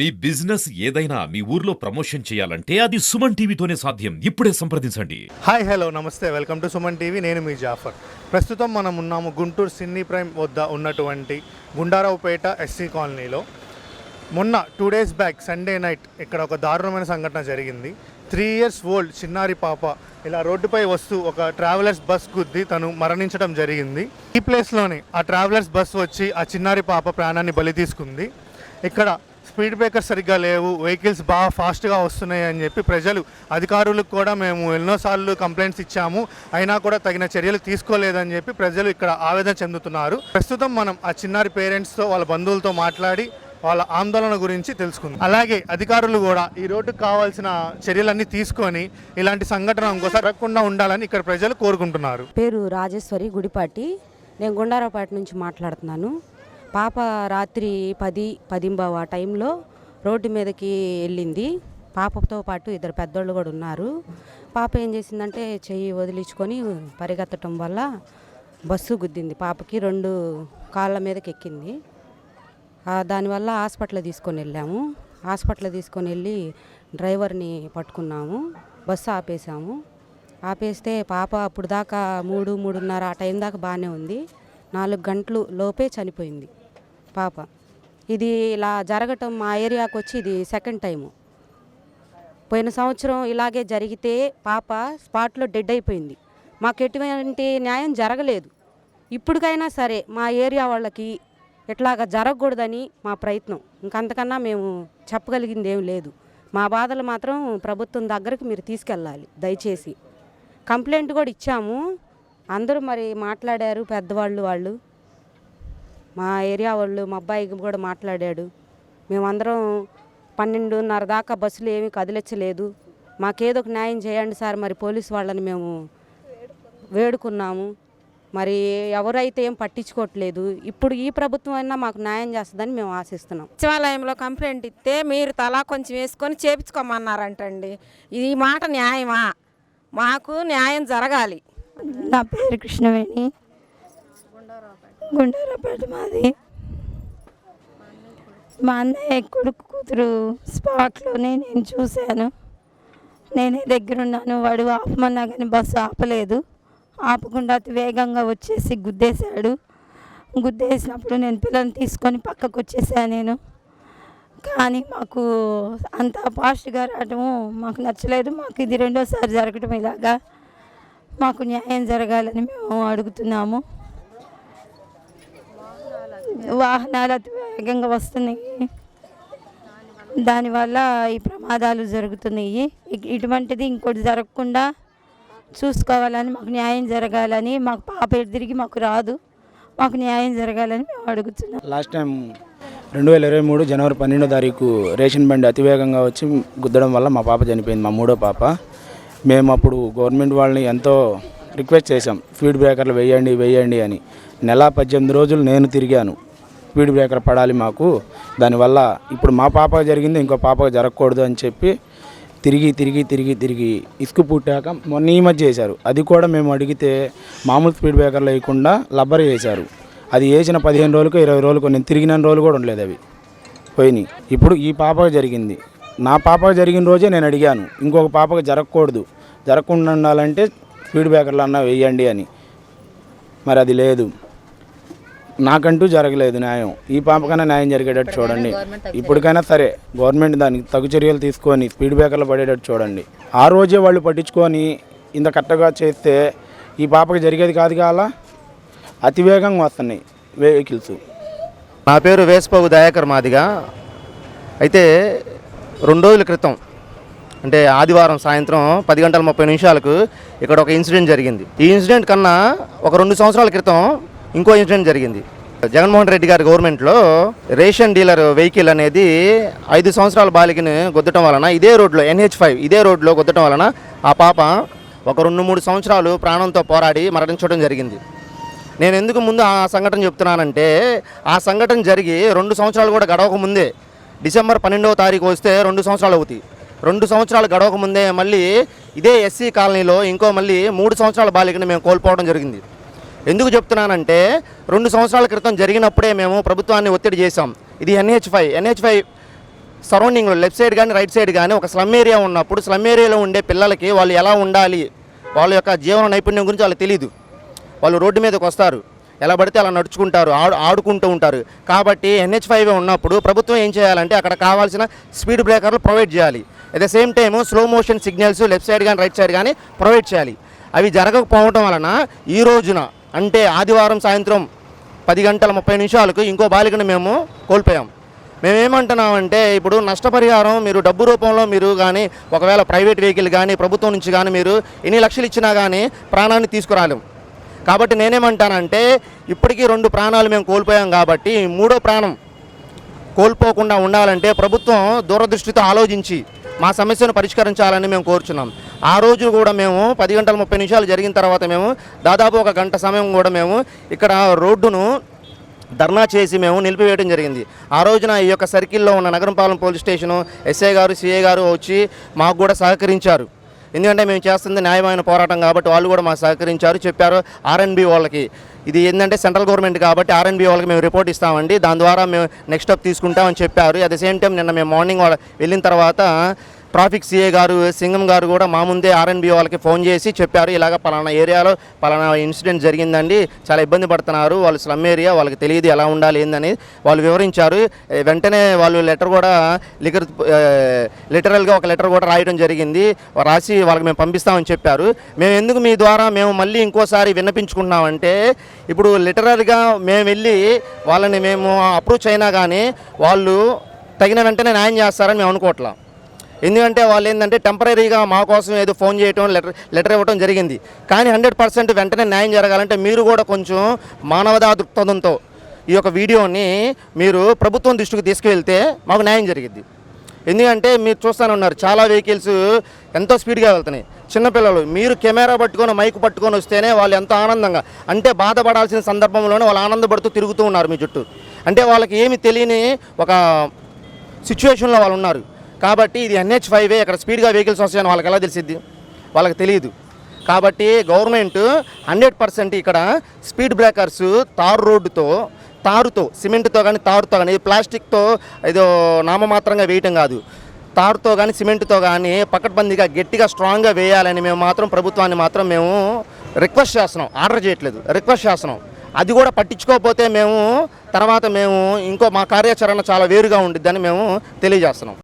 మీ business ఏదైనా మీ ఊర్లో promotion చేయాలంటే అది సుమన్ టీవీతోనే సాధ్యం. ఇప్పుడే సంప్రదించండి. హాయ్ హలో నమస్తే. Welcome to Suman TV. నేను మీ జాఫర్. ప్రస్తుతం మనం ఉన్నాము గుంటూరు సిన్నీ ప్రైమ్ వద్ద ఉన్నటువంటి గుండారావుపేట ఎస్సీ కాలనీలో. మొన్న two days back Sunday night ఇక్కడ ఒక దారుణమైన సంఘటన జరిగింది. త్రీ ఇయర్స్ ఓల్డ్ చిన్నారి పాప ఇలా రోడ్డుపై వస్తూ ఒక ట్రావెలర్స్ బస్ గుద్ది తను మరణించడం జరిగింది. ఈ ప్లేస్లోనే ఆ ట్రావెలర్స్ బస్ వచ్చి ఆ చిన్నారి పాప ప్రాణాన్ని బలి తీసుకుంది. ఇక్కడ స్పీడ్ బ్రేకర్స్ సరిగ్గా లేవు వెహికల్స్ బాగా ఫాస్ట్గా వస్తున్నాయి అని చెప్పి ప్రజలు అధికారులకు కూడా మేము ఎన్నోసార్లు కంప్లైంట్స్ ఇచ్చాము. అయినా కూడా తగిన చర్యలు తీసుకోలేదని చెప్పి ప్రజలు ఇక్కడ ఆవేదన చెందుతున్నారు. ప్రస్తుతం మనం ఆ చిన్నారి పేరెంట్స్తో వాళ్ళ బంధువులతో మాట్లాడి వాళ్ళ ఆందోళన గురించి తెలుసుకుందాం. అలాగే అధికారులు కూడా ఈ రోడ్డుకు కావాల్సిన చర్యలన్నీ తీసుకొని ఇలాంటి సంఘటన ఇంకోసారి జరగకుండా ఉండాలని ఇక్కడ ప్రజలు కోరుకుంటున్నారు. పేరు రాజేశ్వరి గుడిపాటి. నేను గుండారావుపేట నుంచి మాట్లాడుతున్నాను. పాప రాత్రి పది పదింబావ ఆ టైంలో రోడ్డు మీదకి వెళ్ళింది. పాపతో పాటు ఇద్దరు పెద్దోళ్ళు కూడా ఉన్నారు. పాప ఏం చేసిందంటే చెయ్యి వదిలించుకొని పరిగెత్తటం వల్ల బస్సు గుద్దింది. పాపకి రెండు కాళ్ళ మీదకి ఎక్కింది. దానివల్ల హాస్పిటల్ తీసుకొని వెళ్ళాము. హాస్పిటల్ తీసుకొని వెళ్ళి డ్రైవర్ని పట్టుకున్నాము. బస్సు ఆపేసాము ఆపేస్తే పాప అప్పుడు దాకా మూడు మూడున్నర ఆ టైం దాకా బాగానే ఉంది. నాలుగు గంటలు లోపే చనిపోయింది పాప. ఇది ఇలా జరగటం మా ఏరియాకు వచ్చి ఇది సెకండ్ టైము. పోయిన సంవత్సరం ఇలాగే జరిగితే పాప స్పాట్లో డెడ్ అయిపోయింది. మాకు ఎటువంటి న్యాయం జరగలేదు. ఇప్పటికైనా సరే మా ఏరియా వాళ్ళకి ఇట్లాగా జరగకూడదని మా ప్రయత్నం. ఇంకంతకన్నా మేము చెప్పగలిగింది ఏం లేదు. మా బాధలు మాత్రం ప్రభుత్వం దగ్గరికి మీరు తీసుకెళ్ళాలి దయచేసి. కంప్లైంట్ కూడా ఇచ్చాము. అందరూ మరి మాట్లాడారు పెద్దవాళ్ళు వాళ్ళు. మా ఏరియా వాళ్ళు మా అబ్బాయికి కూడా మాట్లాడాడు. మేమందరం పన్నెండున్నర దాకా బస్సులు ఏమీ కదిలించలేదు. మాకేదో ఒక న్యాయం చేయండి సార్ మరి పోలీస్ వాళ్ళని మేము వేడుకున్నాము. మరి ఎవరైతే ఏం పట్టించుకోవట్లేదు ఇప్పుడు ఈ ప్రభుత్వం అయినా మాకు న్యాయం చేస్తుందని మేము ఆశిస్తున్నాం. సచివాలయంలో కంప్లైంట్ ఇస్తే మీరు తలా కొంచెం వేసుకొని చేపించుకోమన్నారంటండి. ఈ మాట న్యాయమా? మాకు న్యాయం జరగాలి. నా పేరు కృష్ణవేణి. గుండారాపేట మాది. మా అన్నయ్య కొడుకు కూతురు స్పాట్లోనే నేను చూశాను. నేనే దగ్గరున్నాను. వాడు ఆపమన్నా కానీ బస్సు ఆపలేదు. ఆపకుండా అతి వేగంగా వచ్చేసి గుద్దేశాడు. గుద్దేసినప్పుడు నేను పిల్లల్ని తీసుకొని పక్కకు వచ్చేసాను నేను. కానీ మాకు అంత ఫాస్ట్గా రావటము మాకు నచ్చలేదు. మాకు ఇది రెండోసారి జరగటం ఇలాగా. మాకు న్యాయం జరగాలని మేము అడుగుతున్నాము. వాహనాలు అతి వేగంగా వస్తున్నాయి. దానివల్ల ఈ ప్రమాదాలు జరుగుతున్నాయి. ఇటువంటిది ఇంకోటి జరగకుండా చూసుకోవాలని మాకు న్యాయం జరగాలని మాకు పాప తిరిగి మాకు రాదు. మాకు న్యాయం జరగాలని మేము అడుగుతున్నాం. లాస్ట్ టైం రెండు వేల ఇరవై మూడు జనవరి పన్నెండో తారీఖు రేషన్ బండి అతివేగంగా వచ్చి గుద్దడం వల్ల మా పాప చనిపోయింది మా మూడో పాప. మేము అప్పుడు గవర్నమెంట్ వాళ్ళని ఎంతో రిక్వెస్ట్ చేశాం స్పీడ్ బ్రేకర్లు వేయండి వేయండి అని. నెల పద్దెనిమిది రోజులు నేను తిరిగాను. స్పీడ్ బ్రేకర్ పడాలి మాకు. దానివల్ల ఇప్పుడు మా పాప జరిగింది ఇంకో పాపకు జరగకూడదు అని చెప్పి తిరిగి తిరిగి తిరిగి తిరిగి ఇసుక పుట్టాక మొన్న ఈ మధ్య వేశారు అది కూడా మేము అడిగితే మామూలు స్పీడ్ బ్రేకర్లు వేయకుండా లబ్బర్ వేశారు. అది వేసిన పదిహేను రోజులకు ఇరవై రోజులకు నేను తిరిగిన రోజులు కూడా ఉండలేదు అవి. పోయినాయి. ఇప్పుడు ఈ పాపకు జరిగింది. నా పాపకు జరిగిన రోజే నేను అడిగాను. ఇంకొక పాపకు జరగకూడదు. జరగకుండా ఉండాలంటే స్పీడ్ బ్రేకర్లు అన్నా వేయండి అని. మరి అది లేదు. నాకంటూ జరగలేదు న్యాయం. ఈ పాపకైనా న్యాయం జరిగేటట్టు చూడండి. ఇప్పటికైనా సరే గవర్నమెంట్ దానికి తగు చర్యలు తీసుకొని స్పీడ్ బ్రేకర్లు పడేటట్టు చూడండి. ఆ రోజే వాళ్ళు పట్టించుకొని ఇంత కరెక్ట్గా చేస్తే ఈ పాపకి జరిగేది కాదు కాలా అతివేగంగా వస్తున్నాయి వెహికల్స్. నా పేరు వేసపోగు దయాకర్ మాదిగా. అయితే రెండు రోజుల క్రితం అంటే ఆదివారం సాయంత్రం పది గంటల ముప్పై నిమిషాలకు ఇక్కడ ఒక ఇన్సిడెంట్ జరిగింది. ఈ ఇన్సిడెంట్ కన్నా ఒక రెండు సంవత్సరాల క్రితం ఇంకో ఇన్సిడెంట్ జరిగింది. జగన్మోహన్ రెడ్డి గారి గవర్నమెంట్లో రేషన్ డీలర్ వెహికల్ అనేది ఐదు సంవత్సరాల బాలికని గుద్దటం వలన ఇదే రోడ్లో ఎన్హెచ్ ఫైవ్ ఇదే రోడ్లో గుద్దటం వలన ఆ పాప ఒక రెండు మూడు సంవత్సరాలు ప్రాణంతో పోరాడి మరణించడం జరిగింది. నేను ఎందుకు ముందు ఆ సంఘటన చెప్తున్నానంటే ఆ సంఘటన జరిగి రెండు సంవత్సరాలు కూడా గడవక ముందే డిసెంబర్ పన్నెండవ తారీఖు వస్తే రెండు సంవత్సరాలు అవుతాయి. రెండు సంవత్సరాలు గడవక ముందే మళ్ళీ ఇదే ఎస్సీ కాలనీలో ఇంకో మళ్ళీ మూడు సంవత్సరాల బాలికని మేము కోల్పోవడం జరిగింది. ఎందుకు చెప్తున్నానంటే రెండు సంవత్సరాల క్రితం జరిగినప్పుడే మేము ప్రభుత్వాన్ని ఒత్తిడి చేశాం. ఇది ఎన్హెచ్ ఫైవ్. ఎన్హెచ్ ఫైవ్ సరౌండింగ్లో లెఫ్ట్ సైడ్ కానీ రైట్ సైడ్ కానీ ఒక స్లమ్ ఏరియా ఉన్నప్పుడు స్లమ్ ఏరియాలో ఉండే పిల్లలకి వాళ్ళు ఎలా ఉండాలి? వాళ్ళ యొక్క జీవన నైపుణ్యం గురించి వాళ్ళకి తెలియదు వాళ్ళు రోడ్డు మీదకి వస్తారు. ఎలా పడితే అలా నడుచుకుంటారు ఆడు ఆడుకుంటూ ఉంటారు. కాబట్టి ఎన్హెచ్ ఫైవ్ ఉన్నప్పుడు ప్రభుత్వం ఏం చేయాలంటే అక్కడ కావాల్సిన స్పీడ్ బ్రేకర్లు ప్రొవైడ్ చేయాలి. At the same time slow motion signals left side కానీ రైట్ సైడ్ కానీ ప్రొవైడ్ చేయాలి. అవి జరగకపోవడం వలన ఈ రోజున అంటే ఆదివారం సాయంత్రం పది గంటల ముప్పై నిమిషాలకు ఇంకో బాలికను మేము కోల్పోయాం. మేమేమంటున్నామంటే ఇప్పుడు నష్టపరిహారం మీరు డబ్బు రూపంలో మీరు కానీ ఒకవేళ ప్రైవేట్ వెహికల్ కానీ ప్రభుత్వం నుంచి కానీ మీరు ఎన్ని లక్షలు ఇచ్చినా కానీ ప్రాణాన్ని తీసుకురాలేం. కాబట్టి నేనేమంటానంటే ఇప్పటికీ రెండు ప్రాణాలు మేము కోల్పోయాం కాబట్టి మూడో ప్రాణం కోల్పోకుండా ఉండాలంటే ప్రభుత్వం దూరదృష్టితో ఆలోచించి మా సమస్యను పరిష్కరించాలని మేము కోరుచున్నాం. ఆ రోజు కూడా మేము పది గంటల ముప్పై నిమిషాలు జరిగిన తర్వాత మేము దాదాపు ఒక గంట సమయం కూడా మేము ఇక్కడ రోడ్డును ధర్నా చేసి మేము నిలిపివేయడం జరిగింది. ఆ రోజున ఈ యొక్క సర్కిల్లో ఉన్న నగరంపాలెం పోలీస్ స్టేషను ఎస్ఐ గారు సిఐ గారు వచ్చి మాకు కూడా సహకరించారు. ఎందుకంటే మేము చేస్తుంది న్యాయమైన పోరాటం కాబట్టి వాళ్ళు కూడా మాకు సహకరించారు చెప్పారు ఆర్ఎన్బి వాళ్ళకి. ఇది ఏంటంటే సెంట్రల్ గవర్నమెంట్ కాబట్టి ఆర్ఎన్బి వాళ్ళకి మేము రిపోర్ట్ ఇస్తామండి. దాని ద్వారా మేము నెక్స్ట్ స్టెప్ తీసుకుంటామని చెప్పారు. అట్ ద సేమ్ టైం నిన్న మేము మార్నింగ్ వెళ్ళిన తర్వాత ట్రాఫిక్ సిఏ గారు సింగం గారు కూడా మా ముందే ఆర్ఎన్బి వాళ్ళకి ఫోన్ చేసి చెప్పారు ఇలాగ పలానా ఏరియాలో పలానా ఇన్సిడెంట్ జరిగిందండి చాలా ఇబ్బంది పడుతున్నారు వాళ్ళు స్లమ్ ఏరియా వాళ్ళకి తెలియదు ఎలా ఉండాలి ఏందని వాళ్ళు వివరించారు. వెంటనే వాళ్ళు లెటర్ కూడా లిఖర్ లిటరల్గా ఒక లెటర్ కూడా రాయడం జరిగింది రాసి వాళ్ళకి మేము పంపిస్తామని చెప్పారు. మేము ఎందుకు మీ ద్వారా మేము మళ్ళీ ఇంకోసారి విన్నపించుకుంటున్నామంటే ఇప్పుడు లిటరల్గా మేము వెళ్ళి వాళ్ళని మేము అప్రోచ్ అయినా కానీ వాళ్ళు తగిన వెంటనే న్యాయం చేస్తారని మేము అనుకోవట్లా. ఎందుకంటే వాళ్ళు ఏంటంటే టెంపరీగా మా కోసం ఏదో ఫోన్ చేయటం లెటర్ లెటర్ ఇవ్వడం జరిగింది. కానీ హండ్రెడ్ పర్సెంట్ వెంటనే న్యాయం జరగాలంటే మీరు కూడా కొంచెం మానవతా దృక్పథంతో ఈ యొక్క వీడియోని మీరు ప్రభుత్వం దృష్టికి తీసుకువెళ్తే మాకు న్యాయం జరిగింది ఎందుకంటే మీరు చూస్తూనే ఉన్నారు చాలా వెహికల్స్ ఎంతో స్పీడ్గా వెళ్తున్నాయి. చిన్నపిల్లలు మీరు కెమెరా పట్టుకొని మైక్ పట్టుకొని వస్తేనే వాళ్ళు ఎంతో ఆనందంగా అంటే బాధపడాల్సిన సందర్భంలోనే వాళ్ళు ఆనందపడుతూ తిరుగుతూ ఉన్నారు మీ చుట్టూ. అంటే వాళ్ళకి ఏమి తెలియని ఒక సిచ్యువేషన్లో వాళ్ళు ఉన్నారు. కాబట్టి ఇది ఎన్హెచ్ ఫైవ్ అక్కడ స్పీడ్గా వెహికల్స్ వస్తాయని వాళ్ళకి ఎలా తెలిసిద్ది? వాళ్ళకి తెలియదు. కాబట్టి గవర్నమెంట్ హండ్రెడ్ పర్సెంట్ ఇక్కడ స్పీడ్ బ్రేకర్స్ తారు రోడ్డుతో తారుతో సిమెంట్తో కానీ తారుతో కానీ ప్లాస్టిక్తో ఏదో నామమాత్రంగా వేయటం కాదు. తారుతో కానీ సిమెంట్తో కానీ పకడ్బందీగా గట్టిగా స్ట్రాంగ్గా వేయాలని మేము మాత్రం ప్రభుత్వాన్ని మాత్రం మేము రిక్వెస్ట్ చేస్తున్నాం. ఆర్డర్ చేయట్లేదు. రిక్వెస్ట్ చేస్తున్నాం. అది కూడా పట్టించుకోకపోతే మేము తర్వాత మేము ఇంకో మా కార్యాచరణ చాలా వేరుగా ఉండిద్దని మేము తెలియజేస్తున్నాం.